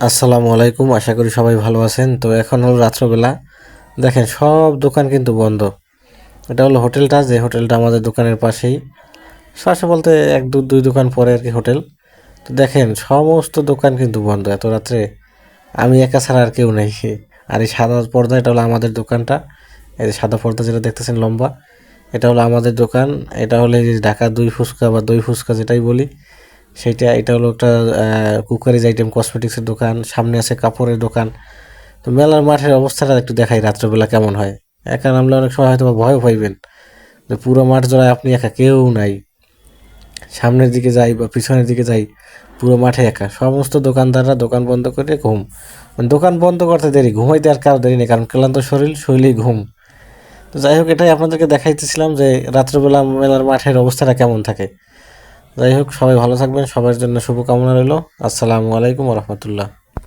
আসসালামু আলাইকুম, আশা করি সবাই ভালো আছেন। তো এখন হলো রাত্রবেলা। দেখেন, সব দোকান কিন্তু বন্ধ। এটা হলো হোটেলটা, যে হোটেলটা আমাদের দোকানের পাশেই। পাশে বলতে এক দু, দুই দোকান পরে আর কি হোটেল। তো দেখেন, সমস্ত দোকান কিন্তু বন্ধ এত রাত্রে। আমি একা ছাড়া আর কেউ নেই। আর এই সাদা পর্দা, এটা হলো আমাদের দোকানটা। এই যে সাদা পর্দা যেটা দেখতেছেন, লম্বা। এটা হলো আমাদের দোকান। এটা হলো ঢাকা দুই ফুচকা বা দই ফুচকা যেটাই বলি। সেইটা এটা হলো একটা কুকারিজ আইটেম কসমেটিক্সের দোকান, সামনে আছে কাপড়ের দোকান। তো মেলার মাঠের অবস্থাটা একটু দেখাই, রাত্রেবেলা কেমন হয়? একা নামলে অনেক সময় হয়তো বা ভয়ও পাইবেন। যে পুরো মাঠ জোড়ায় আপনি একা, কেউ নাই। সামনের দিকে যাই বা পিছনের দিকে যাই, পুরো মাঠে একা। সমস্ত দোকানদাররা দোকান বন্ধ করে ঘুম। মানে দোকান বন্ধ করতে দেরি, ঘুমাইতে আর কারও দেরি নেই, কারণ ক্লান্ত শরীর শৈলী ঘুম। তো যাই হোক, এটাই আপনাদেরকে দেখাইতেছিলাম যে রাত্রেবেলা মেলার মাঠের অবস্থাটা কেমন থাকে। যাই হোক সবাই ভালো থাকবেন সবার জন্য শুভকামনা রইল। আসসালামু আলাইকুম রহমতুল্লাহ।